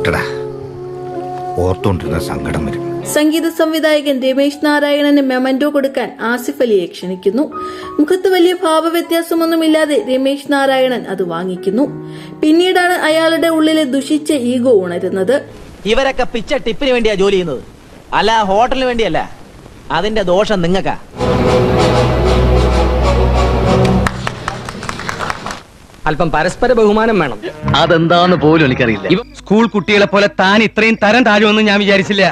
പോട്ടടാ. ഓർത്തോണ്ടിരുന്ന സങ്കടം വരും. സംഗീത സംവിധായകൻ രമേശ് നാരായണന് മെമന്റോ കൊടുക്കാൻ ആസിഫ് അലിയെ ക്ഷണിക്കുന്നു. മുഖത്ത് വലിയ ഭാവവ്യത്യാസമൊന്നുമില്ലാതെ രമേശ് നാരായണൻ അത് വാങ്ങിക്കുന്നു. പിന്നീടാണ് അയാളുടെ ഉള്ളിലെ ദുഷിച്ച ഈഗോ ഉണരുന്നത്. ഇവരൊക്കെ പിച്ച ടിപ്പിന് വേണ്ടിയാ ജോലി ചെയ്യുന്നത്. അല്ല ഹോട്ടലിന് വേണ്ടിയല്ല. അതിന്റെ ദോഷം നിങ്ങക്കാ അല്പം പരസ്പര ബഹുമാനം വേണം. അതെന്താന്ന് പോലും എനിക്കറിയില്ല. ഇവ സ്കൂൾ കുട്ടികളെ പോലെ താൻ ഇത്രയും തരം താഴുമെന്ന് ഞാൻ വിചാരിച്ചില്ല.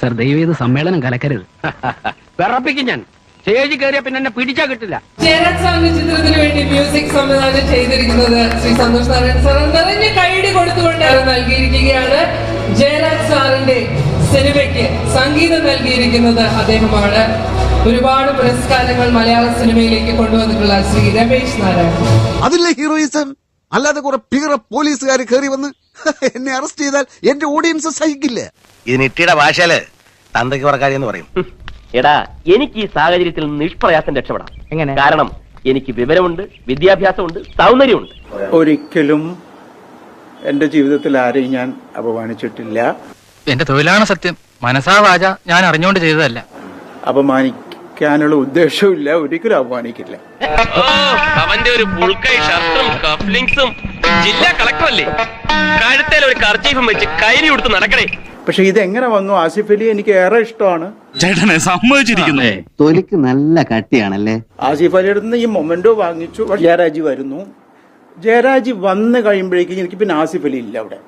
സർ ദൈവം ചെയ്ത് സമ്മേളനം കലക്കരുത്. വിറപ്പിക്കും ഞാൻ. സ്റ്റേജ് കയറിയ പിന്നെ എന്നെ പിടിച്ചാ കിട്ടില്ല. സാറിന്റെ ചിത്രത്തിന് വേണ്ടി മ്യൂസിക് സംവിധാനം ചെയ്തിരിക്കുന്നത് ശ്രീ സന്തോഷ് നാരായണൻ സാർ നിറഞ്ഞ കൈയടി കൊടുത്തുകൊണ്ട് നൽകിയിരിക്കുകയാണ് ജയരാജ് സാറിന്റെ സിനിമയ്ക്ക് സംഗീതം നൽകിയിരിക്കുന്നത് അദ്ദേഹമാണ്. ഒരുപാട് പുരസ്കാരങ്ങൾ മലയാള സിനിമയിലേക്ക് കൊണ്ടുവന്നിട്ടുള്ള ശ്രീ രമേശ് നാരായണൻ. അതില്ലേ ഹീറോയിസം അല്ലാതെ കുറെ പീറ പോലീസുകാർ കയറി വന്ന് എന്നെ അറസ്റ്റ് ചെയ്താൽ എന്റെ ഓഡിയൻസ് സഹിക്കില്ല. ഇത് നെറ്റിയുടെ ഭാഷയിൽ തന്തയ്ക്ക് പറക്കാരി എന്ന് പറയും. എടാ എനിക്ക് ഈ സാഹചര്യത്തിൽ നിഷ്പ്രയാസം രക്ഷപ്പെടാം. എങ്ങനെ? കാരണം എനിക്ക് വിവരമുണ്ട് വിദ്യാഭ്യാസമുണ്ട് സൗന്ദര്യമുണ്ട്. ഒരിക്കലും എന്റെ ജീവിതത്തിൽ ആരെയും ഞാൻ അപമാനിച്ചിട്ടില്ല. എന്റെ തൊഴിലാണ് സത്യം. മനസാ വാച. ഞാൻ അറിഞ്ഞുകൊണ്ട് ചെയ്തതല്ല. അപമാനിക്കാനുള്ള ഉദ്ദേശവുമില്ല. ഒരിക്കലും അപമാനിക്കില്ല അവന്റെ ഒരു പുൾക്കൈ ഷർട്ടും കഫ്ലിങ്സും ജില്ലാ കളക്ടർ അല്ലേ കഴുത്തേൽ ഒരു കർച്ചീഫും വെച്ച് കൈരി കൊടുത്ത് നടക്കണേ. പക്ഷെ ഇതെങ്ങനെ വന്നു? ആസിഫ് അലി എനിക്ക് ഏറെ ഇഷ്ടമാണ്. ചേട്ടനെ സമ്മതിച്ചിരിക്കുന്നു. തൊലിക്ക് നല്ല കട്ടിയാണല്ലേ? ആസിഫ് അലിയുടെ നിന്ന് ഈ മൊമെന്റോ വാങ്ങിച്ചു. ജയരാജി വരുന്നു. ജയരാജ് വന്നു കഴിയുമ്പോഴേക്കും എനിക്ക് പിന്നെ ആസിഫ് അലി ഇല്ല അവിടെ.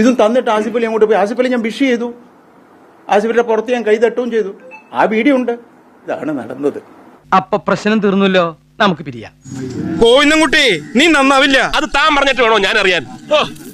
ഇതും തന്നിട്ട് ആസിഫ് അലി അങ്ങോട്ട് പോയി. ആസിഫ് അലി ഞാൻ വിഷ് ചെയ്തു. അലിയുടെ പുറത്ത് ഞാൻ കൈ തട്ടുകയും ചെയ്തു. ആ വീഡിയോ ഉണ്ട് ഇതാണ് നടന്നത്. അപ്പൊ പ്രശ്നം തീർന്നല്ലോ? നമുക്ക് പിരിയാം. കോയിന്നംകുട്ടി നീ നന്നാവില്ല. അത് താൻ പറഞ്ഞിട്ട് വേണോ ഞാൻ അറിയാൻ